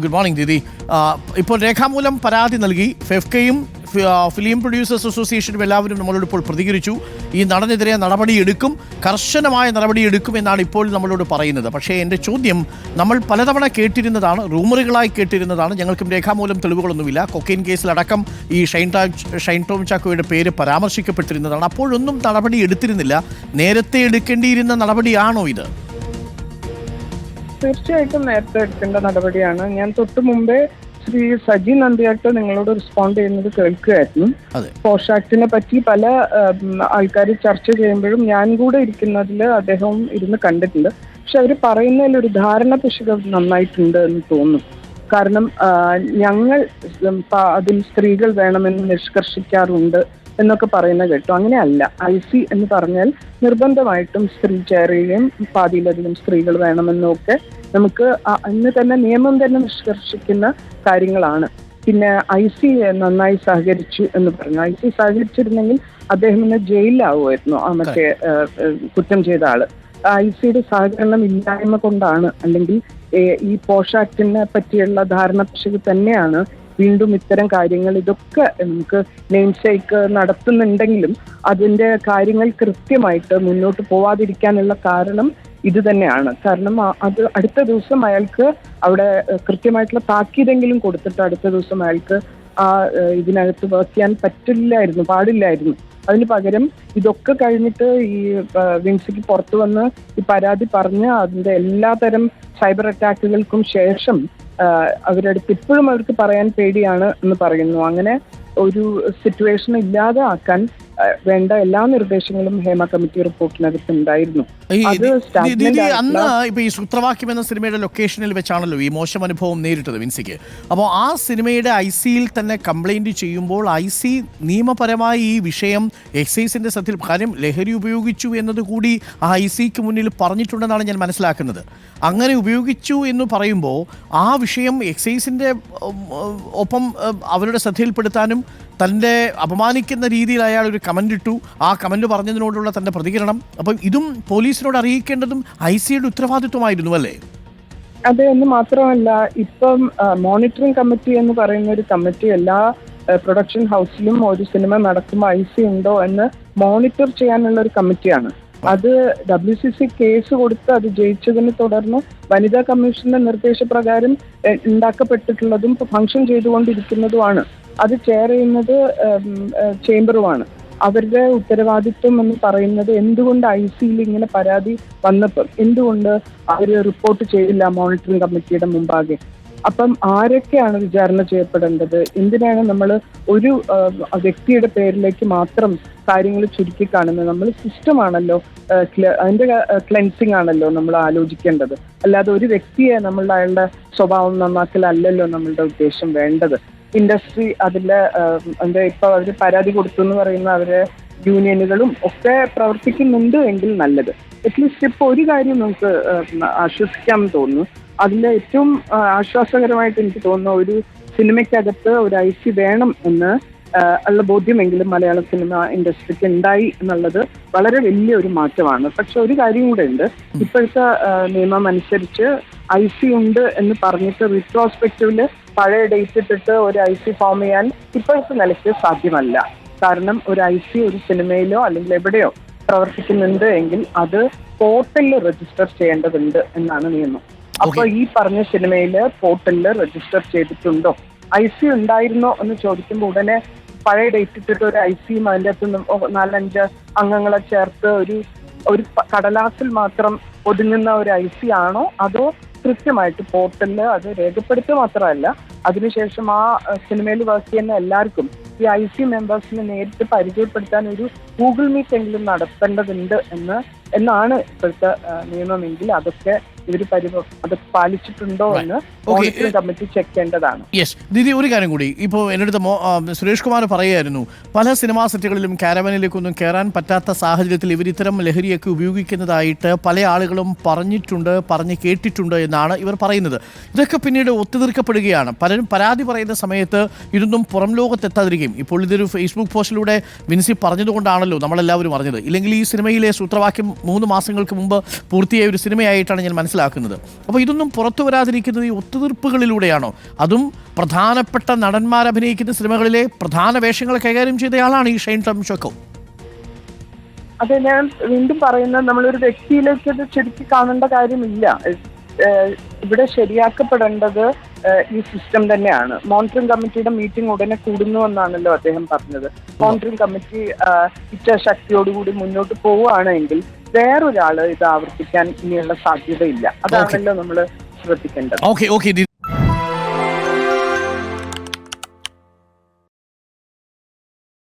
Good morning Didi ഇപ്പോൾ രേഖാമൂലം പരാതി നൽകി. ഫെഫ്കയും ഫിലിം പ്രൊഡ്യൂസേഴ്സ് അസോസിയേഷനും എല്ലാവരും നമ്മളോട് ഇപ്പോൾ പ്രതികരിച്ചു. ഈ നടനെതിരെ നടപടിയെടുക്കും. കർശനമായ നടപടിയെടുക്കും എന്നാണ് ഇപ്പോൾ നമ്മളോട് പറയുന്നത്. പക്ഷേ എന്റെ ചോദ്യം നമ്മൾ പലതവണ കേട്ടിരുന്നതാണ് റൂമറുകളായി കേട്ടിരുന്നതാണ്. ഞങ്ങൾക്കും രേഖാമൂലം തെളിവുകളൊന്നുമില്ല. കൊക്കെയിൻ കേസിലടക്കം ഈ ഷൈൻ ടാ- ഷൈൻ ടോം ചാക്കോയുടെ പേര് പരാമർശിക്കപ്പെട്ടിരുന്നതാണ്. അപ്പോഴൊന്നും നടപടി എടുത്തിരുന്നില്ല നേരത്തെ എടുക്കേണ്ടിയിരുന്ന നടപടിയാണോ ഇത്? തീർച്ചയായിട്ടും നേരത്തെ എടുക്കേണ്ട നടപടിയാണ്. ഞാൻ തൊട്ട് മുമ്പേ ശ്രീ സജി നന്ദിയായിട്ട് നിങ്ങളോട് റെസ്പോണ്ട് ചെയ്യുന്നത് കേൾക്കുകയായിരുന്നു പോഷാക്റ്റിനെ പോഷാക്ടിനെ പറ്റി പല ആൾക്കാർ ചർച്ച ചെയ്യുമ്പോഴും ഞാൻ കൂടെ ഇരിക്കുന്നതിൽ അദ്ദേഹം ഇരുന്ന് കണ്ടിട്ടുണ്ട്. പക്ഷെ അവർ പറയുന്നതിൽ ഒരു ധാരണ പിശക് നന്നായിട്ടുണ്ട് എന്ന് തോന്നുന്നു. കാരണം ഞങ്ങൾ അതിൽ സ്ത്രീകൾ വേണമെന്ന് നിഷ്കർഷിക്കാറുണ്ട്. എന്നൊക്കെ പറയുന്ന കേട്ടു. അങ്ങനെയല്ല. ഐ സി എന്ന് പറഞ്ഞാൽ നിർബന്ധമായിട്ടും സ്ത്രീ ചേരുകയും പാതിയിലധികം സ്ത്രീകൾ വേണമെന്നൊക്കെ നമുക്ക് അന്ന് തന്നെ നിയമം തന്നെ നിഷ്കർഷിക്കുന്ന കാര്യങ്ങളാണ്. പിന്നെ ഐ സി നന്നായി സഹകരിച്ചു എന്ന് പറഞ്ഞു. ഐ സി സഹകരിച്ചിരുന്നെങ്കിൽ അദ്ദേഹം ഇന്ന് ജയിലിലാവുമായിരുന്നു ആ മറ്റേ കുറ്റം ചെയ്ത ആൾ. ഐ സിയുടെ സഹകരണം ഇല്ലായ്മ കൊണ്ടാണ് അല്ലെങ്കിൽ ഈ പോഷാക്ടിനെ പറ്റിയുള്ള ധാരണ പക്ഷേ തന്നെയാണ് വീണ്ടും ഇത്തരം കാര്യങ്ങൾ ഇതൊക്കെ നമുക്ക് നെയിം ഷേക്ക് നടത്തുന്നുണ്ടെങ്കിലും അതിന്റെ കാര്യങ്ങൾ കൃത്യമായിട്ട് മുന്നോട്ട് പോവാതിരിക്കാനുള്ള കാരണം ഇത് തന്നെയാണ്. കാരണം അത് അടുത്ത ദിവസം അയാൾക്ക് അവിടെ കൃത്യമായിട്ടുള്ള താക്കീതെങ്കിലും കൊടുത്തിട്ട് അടുത്ത ദിവസം അയാൾക്ക് ആ ഇതിനകത്ത് വർക്ക് ചെയ്യാൻ പറ്റില്ലായിരുന്നു പാടില്ലായിരുന്നു. അതിന് പകരം ഇതൊക്കെ കഴിഞ്ഞിട്ട് ഈ വിംസിക്ക് പുറത്തു വന്ന് ഈ പരാതി പറഞ്ഞ് അതിന്റെ എല്ലാതരം സൈബർ അറ്റാക്കുകൾക്കും ശേഷം അവരടുത്ത് ഇപ്പോഴും അവർക്ക് പറയാൻ പേടിയാണ് എന്ന് പറയുന്നു. അങ്ങനെ ഒരു സിറ്റുവേഷൻ ഇല്ലാതെ ആക്കാൻ വേണ്ട എല്ലാ നിർദ്ദേശങ്ങളും ഹേമ കമ്മിറ്റി റിപ്പോർട്ടിനകത്ത് ഉണ്ടായിരുന്നു. അന്ന് ഇപ്പൊ ഈ സൂത്രവാക്യം എന്ന സിനിമയുടെ ലൊക്കേഷനിൽ വെച്ചാണല്ലോ ഈ മോശം അനുഭവം നേരിട്ടത് വിൻസിക്ക്. അപ്പോൾ ആ സിനിമയുടെ ഐ സിയിൽ തന്നെ കംപ്ലൈന്റ് ചെയ്യുമ്പോൾ ഐ സി നിയമപരമായി ഈ വിഷയം എക്സൈസിന്റെ ശ്രദ്ധയിൽ കാര്യം ലഹരി ഉപയോഗിച്ചു എന്നത് കൂടി ആ ഐ സിക്ക് മുന്നിൽ പറഞ്ഞിട്ടുണ്ടെന്നാണ് ഞാൻ മനസ്സിലാക്കുന്നത്. അങ്ങനെ ഉപയോഗിച്ചു എന്ന് പറയുമ്പോൾ ആ വിഷയം എക്സൈസിന്റെ ഒപ്പം അവരുടെ ശ്രദ്ധയിൽപ്പെടുത്താനും തന്റെ അപമാനിക്കുന്ന രീതിയിൽ അയാൾ ഒരു കമന്റ് ഇട്ടു. ആ കമന്റ് പറഞ്ഞതിനോടുള്ള തന്റെ പ്രതികരണം. അപ്പം ഇതും പോലീസിനോട് അറിയിക്കേണ്ടതും ഐ സിയുടെ ഉത്തരവാദിത്വമായിരുന്നു അല്ലേ? അതെ എന്ന് മാത്രമല്ല ഇപ്പം മോണിറ്ററിംഗ് കമ്മിറ്റി എന്ന് പറയുന്ന ഒരു കമ്മിറ്റി എല്ലാ പ്രൊഡക്ഷൻ ഹൗസിലും ഒരു സിനിമ നടക്കുമ്പോൾ ഐ സി ഉണ്ടോ എന്ന് മോണിറ്റർ ചെയ്യാനുള്ള ഒരു കമ്മിറ്റിയാണ്. അത് ഡബ്ല്യു സി സി കേസ് കൊടുത്ത് അത് ജയിച്ചതിനെ തുടർന്ന് വനിതാ കമ്മീഷന്റെ നിർദ്ദേശപ്രകാരം ഉണ്ടാക്കപ്പെട്ടിട്ടുള്ളതും ഫംഗ്ഷൻ ചെയ്തുകൊണ്ടിരിക്കുന്നതുമാണ്. അത് ചെയർ ചെയ്യുന്നത് ചേംബറുമാണ്. അവരുടെ ഉത്തരവാദിത്വം എന്ന് പറയുന്നത് എന്തുകൊണ്ട് ഐ സിയിൽ ഇങ്ങനെ പരാതി വന്നപ്പോൾ എന്തുകൊണ്ട് അവർ റിപ്പോർട്ട് ചെയ്തില്ല മോണിറ്ററിംഗ് കമ്മിറ്റിയുടെ മുമ്പാകെ? അപ്പം ആരൊക്കെയാണ് വിചാരണ ചെയ്യപ്പെടേണ്ടത്? എന്തിനാണ് നമ്മൾ ഒരു വ്യക്തിയുടെ പേരിലേക്ക് മാത്രം കാര്യങ്ങൾ ചുരുക്കി കാണുന്നത് നമ്മൾ സിസ്റ്റമാണല്ലോ അതിന്റെ ക്ലെൻസിങ് ആണല്ലോ നമ്മൾ ആലോചിക്കേണ്ടത്. അല്ലാതെ ഒരു വ്യക്തിയെ നമ്മളുടെ അയാളുടെ സ്വഭാവം നന്നാക്കലല്ലല്ലോ നമ്മളുടെ ഉദ്ദേശം വേണ്ടത്. ഇൻഡസ്ട്രി അതിന്റെ എന്താ ഇപ്പൊ അവർ പരാതി കൊടുത്തു എന്ന് പറയുന്ന അവരെ യൂണിയനുകളും ഒക്കെ പ്രവർത്തിക്കുന്നുണ്ട് എങ്കിൽ നല്ലത്. അറ്റ്ലീസ്റ്റ് ഇപ്പൊ ഒരു കാര്യം നമുക്ക് ആശ്വസിക്കാം തോന്നുന്നു. അതിലെ ഏറ്റവും ആശ്വാസകരമായിട്ട് എനിക്ക് തോന്നുന്ന ഒരു സിനിമയ്ക്കകത്ത് ഒരു ഐ സി വേണം എന്ന് ഉള്ള ബോധ്യമെങ്കിലും മലയാള സിനിമ ഇൻഡസ്ട്രിക്ക് ഉണ്ടായി എന്നുള്ളത് വളരെ വലിയ ഒരു മാറ്റമാണ്. പക്ഷെ ഒരു കാര്യം കൂടെ ഉണ്ട്. ഇപ്പോഴത്തെ നിയമം അനുസരിച്ച് ഐ സി ഉണ്ട് എന്ന് പറഞ്ഞിട്ട് റിട്രോസ്പെക്റ്റീവിൽ പഴയ ഡേറ്റ് ഇട്ടിട്ട് ഒരു ഐ സി ഫോം ചെയ്യാൻ ഇപ്പോഴത്തെ നിലയ്ക്ക് സാധ്യമല്ല. കാരണം ഒരു ഐ സി ഒരു സിനിമയിലോ അല്ലെങ്കിൽ എവിടെയോ പ്രവർത്തിക്കുന്നുണ്ട് എങ്കിൽ അത് പോർട്ടലിൽ രജിസ്റ്റർ ചെയ്യേണ്ടതുണ്ട് എന്നാണ് നിയമം. അപ്പൊ ഈ പറഞ്ഞ സിനിമയിൽ പോർട്ടലിൽ രജിസ്റ്റർ ചെയ്തിട്ടുണ്ടോ? ഐ സി ഉണ്ടായിരുന്നോ എന്ന് ചോദിക്കുമ്പോൾ ഉടനെ പഴയ ഡേറ്റ് ഇട്ടിട്ട് ഒരു ഐ സിയും അതിന്റെ അകത്ത് നാലഞ്ച് അംഗങ്ങളെ ചേർത്ത് ഒരു ഒരു കടലാസിൽ മാത്രം ഒതുങ്ങുന്ന ഒരു ഐ സി ആണോ? അതോ കൃത്യമായിട്ട് പോർട്ടലിൽ അത് രേഖപ്പെടുത്തുക മാത്രമല്ല അതിനുശേഷം ആ സിനിമയിൽ വർക്ക് ചെയ്യുന്ന എല്ലാവർക്കും ഈ ഐ സി മെമ്പേഴ്സിനെ നേരിട്ട് പരിചയപ്പെടുത്താൻ ഒരു ഗൂഗിൾ മീറ്റ് എങ്കിലും നടത്തേണ്ടതുണ്ട് എന്ന് എന്നാണ് ഇപ്പോഴത്തെ നിയമമെങ്കിൽ അതൊക്കെ ഇവർ പാലിച്ചിട്ടുണ്ടോ എന്ന് മോണിറ്ററിംഗ് കമ്മിറ്റി ചെക്ക് ചെയ്യേണ്ടതാണ്. യെസ് ദീദി ഒരു കാര്യം കൂടി. ഇപ്പോൾ എന്റെ അടുത്ത് സുരേഷ് കുമാർ പറയുമായിരുന്നു പല സിനിമാ സെറ്റുകളിലും കാരവനിലേക്കൊന്നും കയറാൻ പറ്റാത്ത സാഹചര്യത്തിൽ ഇവർ ഇത്തരം ലഹരിയൊക്കെ ഉപയോഗിക്കുന്നതായിട്ട് പല ആളുകളും പറഞ്ഞിട്ടുണ്ട് പറഞ്ഞ് കേട്ടിട്ടുണ്ട് എന്നാണ് ഇവർ പറയുന്നത്. ഇതൊക്കെ പിന്നീട് ഒത്തുതീർക്കപ്പെടുകയാണ്. പലരും പരാതി പറയുന്ന സമയത്ത് ഇതൊന്നും പുറം ലോകത്തെത്താതിരിക്കും. ഇപ്പോൾ ഇതൊരു ഫേസ്ബുക്ക് പോസ്റ്റിലൂടെ വിൻസി പറഞ്ഞതുകൊണ്ടാണല്ലോ നമ്മളെല്ലാവരും അറിഞ്ഞത്. ഇല്ലെങ്കിൽ ഈ സിനിമയിലെ സൂത്രവാക്യം മൂന്ന് മാസങ്ങൾക്ക് മുമ്പ് പൂർത്തിയായ ഒരു സിനിമയായിട്ടാണ് ഞാൻ മനസ്സിലാക്കുന്നത്. മനസ്സിലാക്കുന്നത്. അപ്പോൾ ഇതൊന്നും പുറത്തു വരാതിരിക്കുന്നത് ഈ ഒത്തുതീർപ്പുകളിലൂടെയാണോ? അതും പ്രധാനപ്പെട്ട നടന്മാർ അഭിനയിക്കുന്ന സിനിമകളിലെ പ്രധാന വേഷങ്ങൾ കൈകാര്യം ചെയ്തയാളാണ് ഈ ഷൈൻ ടോം ചൊക്കോ അതെ ഞാൻ വീണ്ടും പറയുന്നത് നമ്മളൊരു വ്യക്തിയിലേക്ക് അത് ചുരുക്കി കാണേണ്ട കാര്യമില്ല. ഇവിടെ ശരിയാക്കപ്പെടേണ്ടത് ഈ സിസ്റ്റം തന്നെയാണ്. മോണിറ്ററിംഗ് കമ്മിറ്റിയുടെ മീറ്റിംഗ് ഉടനെ കൂടുന്നു എന്നാണല്ലോ അദ്ദേഹം പറഞ്ഞത്. മോണിറ്ററിംഗ് കമ്മിറ്റി ഇച്ഛാശക്തിയോടുകൂടി മുന്നോട്ട് പോവുകയാണെങ്കിൽ വേറൊരാൾ ഇത് ആവർത്തിക്കാൻ ഇനിയുള്ള സാധ്യതയില്ല. അതാണല്ലോ നമ്മൾ ശ്രദ്ധിക്കേണ്ടത്. Okay okay